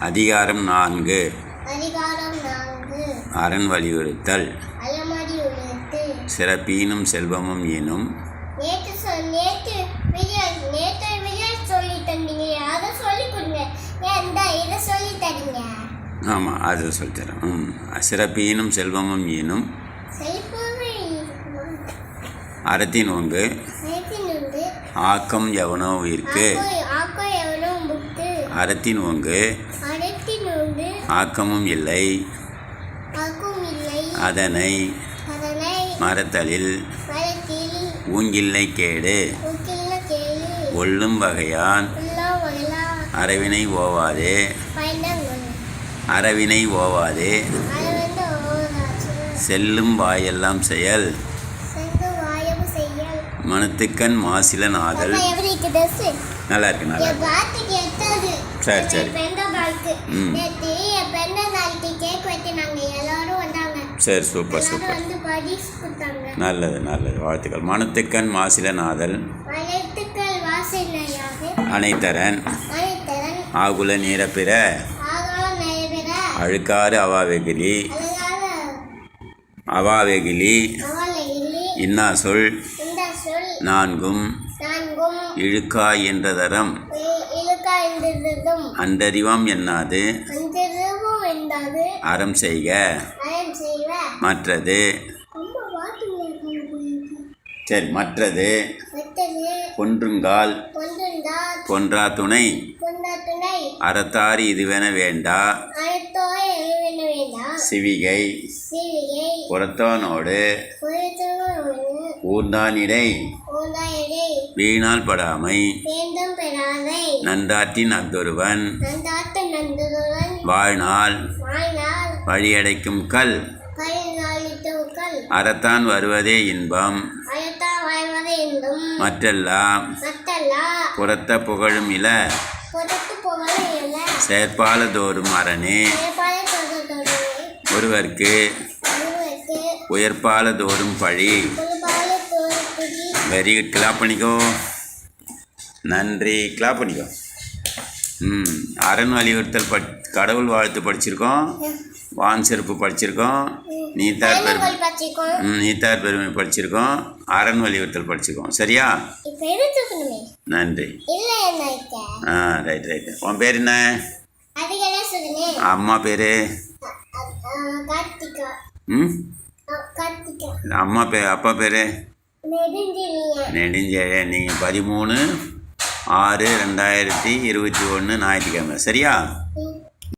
அதிகாரம் நான்கு. அரண் வலியுறுத்தல். சிறப்பீனும் செல்வமும் தரீங்க? ஆமாம் அது சொல்லித்தரேன் ம் சிறப்பீனும் செல்வமும் ஈனும் அறத்தின் நுண்டு ஆக்கம் எவனோ உயிர்க்கு. அறத்தின் நுண்டு ஆக்கமும் இல்லை. அதனை அதனை மறத்தலில் மரத்தில் ஊங்கில்லை கேடு. ஒள்ளும் வகையான் அறவினை ஓவாதே. அறவினை ஓவாதே. செல்லும் வாயெல்லாம் செயல். மனத்துக்கண் மாசில நாதல் அப்பா எப்படி இருக்கு ட்ரெஸ் நல்லா இருக்கு நல்லா சரி, சரி. ம். சரி சூப்பர் சூப்பர். நல்லது நல்லது. வாழ்த்துக்கள். மனத்துக்கண் மாசில நாதல் வளர்த்துக்கள் வாசனையாக அனைத்தரன் ஆகுல நீரப்பிற. அழுக்காறு அவாவெகிலி. அவாவெகிலி. இன்னா சொல் நான்கும் இழுக்காய் என்றதரம் இழுக்காய்ந்ததும் அன்றறிவாம் என்னாது? அறம் செய்க. மற்றது? சரி மற்றது? கொன்றுங்கால். கொன்றா துணை. அறத்தாரி இதுவென வேண்டா. சிவிகை. பொறுத்தவனு ஊர்ந்தானிடை வீணால் படாமை. நன்றாற்றின் அஃதொருவன் வாழ்நாள். வழியடைக்கும் கல். அறத்தான் வருவதே இன்பம். மற்றெல்லாம். புறத்த புகழும் இல. பொறுத்து புகழ இல்லை செயற்பால தோறும் அரணே ஒருவர்க்கு. ஒருவருக்கு. உயர்பால தோறும் பழி. வெரி குட் கிளாப் பண்ணிக்கோ. நன்றி. கிளாப் பண்ணிக்கோ. ம். அரண் வலியுறுத்தல் பட் கடவுள் வாழ்த்து படிச்சிருக்கோம். வான் செருப்பு படிச்சிருக்கோம். நீத்தார் பெருமை. ம் நீத்தார் பெருமை படிச்சிருக்கோம். அரண் வலியுறுத்தல் படிச்சிருக்கோம். சரியா? நன்றி. ஆ ரைட் ரைட் உன் பேர் என்ன? அம்மா பேர்? ம்? அம்மா பே அப்பா பேர்? நெடுஞ்செழிய நீங்கள் பதிமூணு ஆறு ரெண்டாயிரத்தி இருபத்தி ஒன்று ஞாயிற்றுக்கிழமை. சரியா?